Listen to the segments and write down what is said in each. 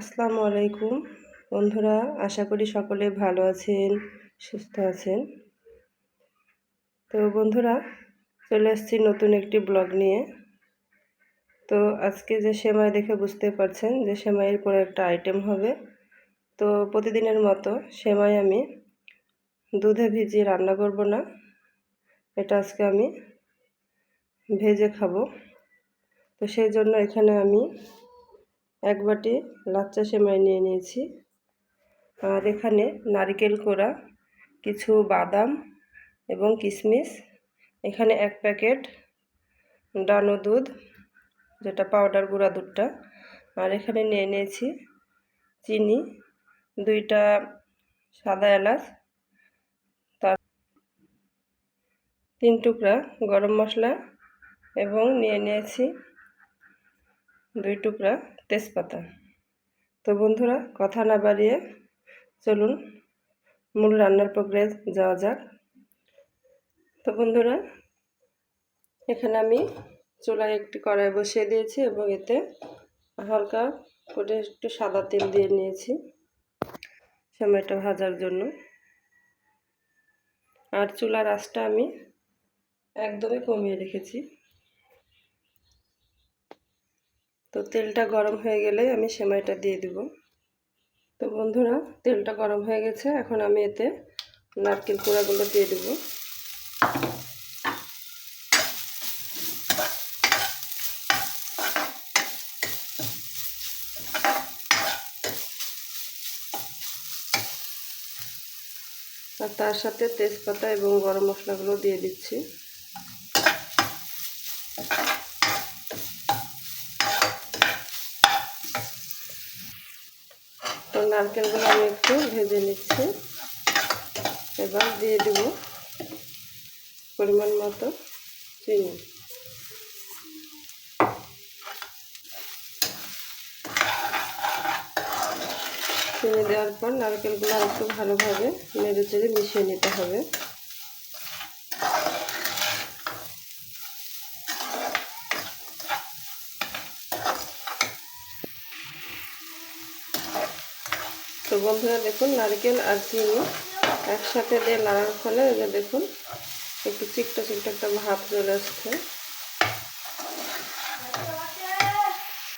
আসসালামু আলাইকুম। বন্ধুরা, আশা করি সকলে ভালো আছেন, সুস্থ আছেন। তো বন্ধুরা, চলে আসছি নতুন একটি ব্লগ নিয়ে। তো আজকে যে সেমাই দেখে বুঝতে পারছেন যে সেমাইয়ের কোনো একটা আইটেম হবে। তো প্রতিদিনের মতো সেমাই আমি দুধে ভিজিয়ে রান্না করব না। এটা আজকে আমি ভেজে খাব। তো সেই জন্য এখানে আমি এক বাটি লাচ্চা সেমাই নিয়ে নিয়েছি। আর এখানে নারিকেল কোড়া, কিছু বাদাম এবং কিশমিশ এখানে এক প্যাকেট ডানো দুধ, যেটা পাউডার গুঁড়া দুধটা। আর এখানে নিয়ে নিয়েছি চিনি, দুইটা সাদা এলাচ, তার তিন টুকরা গরম মশলা এবং নিয়ে নিয়েছি দুই টুকরা তেজপাতা। তো বন্ধুরা, কথা না বাড়িয়ে চলুন মূল রান্নার প্রক্রিয়ায় যাওয়া যাক। তো বন্ধুরা, এখানে আমি চুলায় একটি কড়াই বসিয়ে দিয়েছি এবং এতে হালকা করে একটু সাদা তেল দিয়ে নিয়েছি সময়টা ভাজার জন্য। আর চুলার আঁচটা আমি একদমই কমিয়ে রেখেছি। তো তেলটা গরম হয়ে গেলে আমি সেমাইটা দিয়ে দিব। তো বন্ধুরা, তেলটা গরম হয়ে গেছে, এখন আমি এতে নারকেল কুড়াগুলো দিয়ে দেব। আর তার সাথে তেজপাতা এবং গরম মশলাগুলো দিয়ে দিচ্ছি। নারকেলগুলো আমি একটু ভেজে নিচ্ছি। এবার দিয়ে দেব পরিমাণ মতো চিনি। চিনি দেওয়ার পর নারকেলগুলো একটু ভালোভাবে নেড়ে চেড়ে মিশিয়ে নিতে হবে। তো বন্ধুরা দেখুন, নারকেল আর চিনি একসাথে দিয়ে লাগার ফলে যে দেখুন, একটু চিকটা চিকটা একটা ভাব চলে আসছে।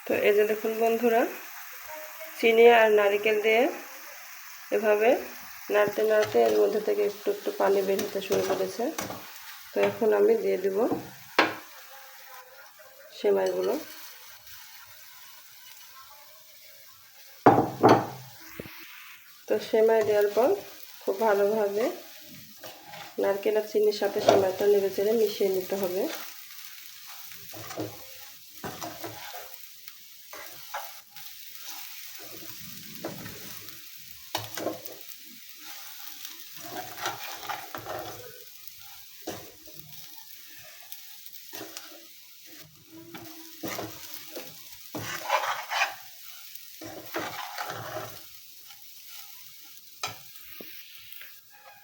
তো এই যে দেখুন বন্ধুরা, চিনি আর নারকেল দিয়ে এভাবে নাড়তে নাড়তে এর মধ্যে থেকে একটু একটু পানি বের হতে শুরু করেছে। তো এখন আমি দিয়ে দেব সেমাইগুলো। তো সেমাই দেওয়ার পর খুব ভালোভাবে নারকেল আর চিনির সাথে সেমাইটা নেড়ে চেড়ে মিশিয়ে নিতে হবে।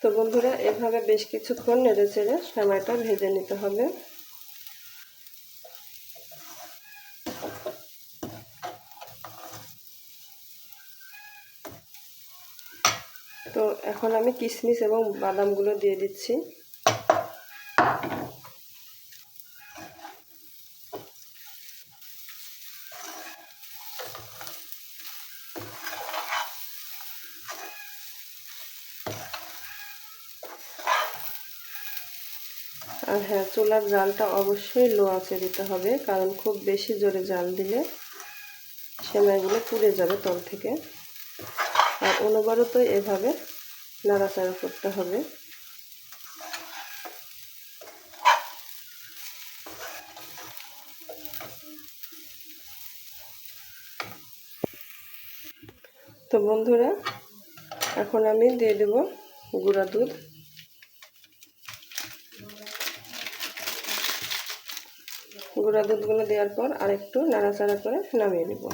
তো বন্ধুরা, এভাবে বেশ কিছুক্ষণ নেড়ে চেড়ে সেমাইটা ভেজে নিতে হবে। তো এখন আমি কিশমিশ এবং বাদামগুলো দিয়ে দিচ্ছি। আর হ্যাঁ চুলার জালটা অবশ্যই লো আঁচে দিতে হবে, কারণ খুব বেশি জোরে জাল দিলে সেমাইগুলো পুড়ে যাবে তল থেকে। আর অনবরত এভাবে নাড়াচাড়া করতে হবে। তো বন্ধুরা, এখন আমি দিয়ে দেব গুঁড়া দুধ। গুঁড়া দুধগুলো দেওয়ার পর আর একটু নাড়াচাড়া করে নামিয়ে নেব।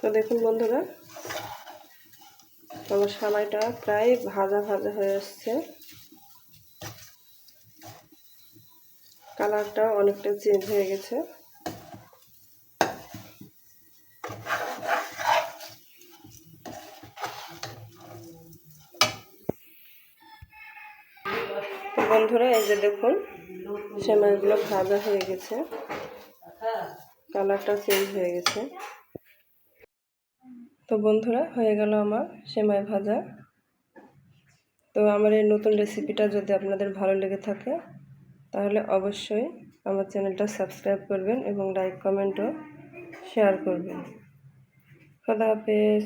তো দেখুন বন্ধুরা, আমার সামাইটা প্রায় ভাজা ভাজা হয়ে আসছে। কালারটা অনেকটা চেঞ্জ হয়ে গেছে। বন্ধুরা, এই যে দেখুন, সেমাইগুলো ভাজা হয়ে গেছে। কালারটা চেঞ্জ হয়ে গেছে। তো বন্ধুরা, হয়ে গেল আমার সেমাই ভাজা। তো আমার এই নতুন রেসিপিটা যদি আপনাদের ভালো লেগে থাকে, তাহলে অবশ্যই আমার চ্যানেলটা সাবস্ক্রাইব করবেন এবং লাইক কমেন্টও শেয়ার করবেন। খোদা হাফেজ।